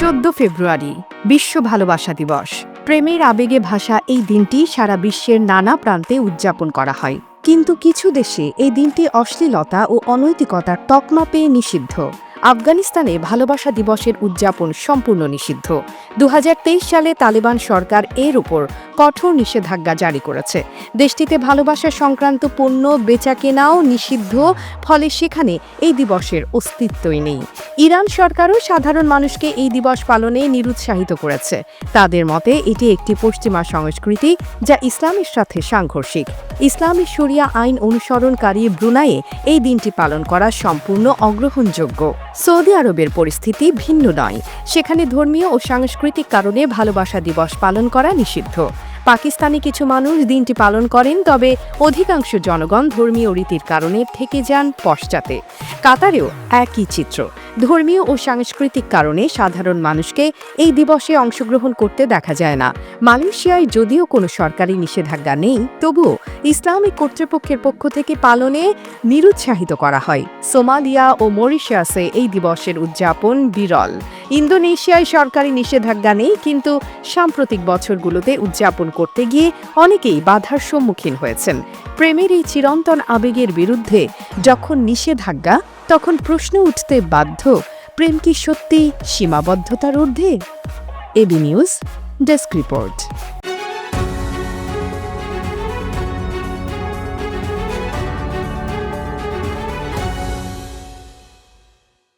চোদ্দ ফেব্রুয়ারি, বিশ্ব ভালোবাসা দিবস। প্রেমের আবেগে ভাষা এই দিনটি সারা বিশ্বের নানা প্রান্তে উদযাপন করা হয়। কিন্তু কিছু দেশে এই দিনটি অশ্লীলতা ও অনৈতিকতার তকমা পেয়ে নিষিদ্ধ। আফগানিস্তানে ভালোবাসা দিবসের উদযাপন সম্পূর্ণ নিষিদ্ধ। দু হাজার তেইশ সালে তালেবান সরকার এর উপর কঠোর নিষেধাজ্ঞা জারি করেছে। দেশটিতে ভালোবাসা সংক্রান্ত পণ্য বেচা কেনাও নিষিদ্ধ, ফলে সেখানে এই দিবসের অস্তিত্বই নেই। ইরান সরকারও সাধারণ মানুষকে এই দিবস পালনে নিরুৎসাহিত করেছে। তাদের মতে, এটি একটি পশ্চিমা সংস্কৃতি যা ইসলামের সাথে সাংঘর্ষিক। ইসলামী শরিয়া আইন অনুসরণকারী ব্রুনাইয়ে এই দিনটি পালন করা সম্পূর্ণ অগ্রহণযোগ্য। সৌদি আরবের পরিস্থিতি ভিন্ন নয়। সেখানে ধর্মীয় ও সাংস্কৃতিক কারণে ভালোবাসা দিবস পালন করা নিষিদ্ধ। পাকিস্তানি কিছু মানুষ দিনটি পালন করেন, তবে অধিকাংশ জনগণ ধর্মীয় রীতির কারণে থেকে যান পশ্চাতে। কাতারেও একই চিত্র। ধর্মীয় ও সাংস্কৃতিক কারণে সাধারণ মানুষকে এই দিবসে অংশগ্রহণ করতে দেখা যায় না। মালয়েশিয়ায় যদিও কোনো সরকারি নিষেধাজ্ঞা নেই, তবুও ইসলামিক কর্তৃপক্ষের পক্ষ থেকে পালনে নিরুৎসাহিত করা হয়। সোমালিয়া ও মরিশিয়াসে এই দিবসের উদযাপন বিরল। ইন্দোনেশিয়ায় সরকারি নিষেধাজ্ঞা নেই, কিন্তু সাম্প্রতিক বছরগুলোতে উদযাপন করতে গিয়ে অনেকেই বাধার সম্মুখীন হয়েছেন। প্রেমের এই চিরন্তন আবেগের বিরুদ্ধে যখন নিষেধাজ্ঞা, তখন প্রশ্ন উঠতে বাধ্য। প্রেম কি সত্যি সীমাবদ্ধতার ঊর্ধ্বে? AB news, desk report.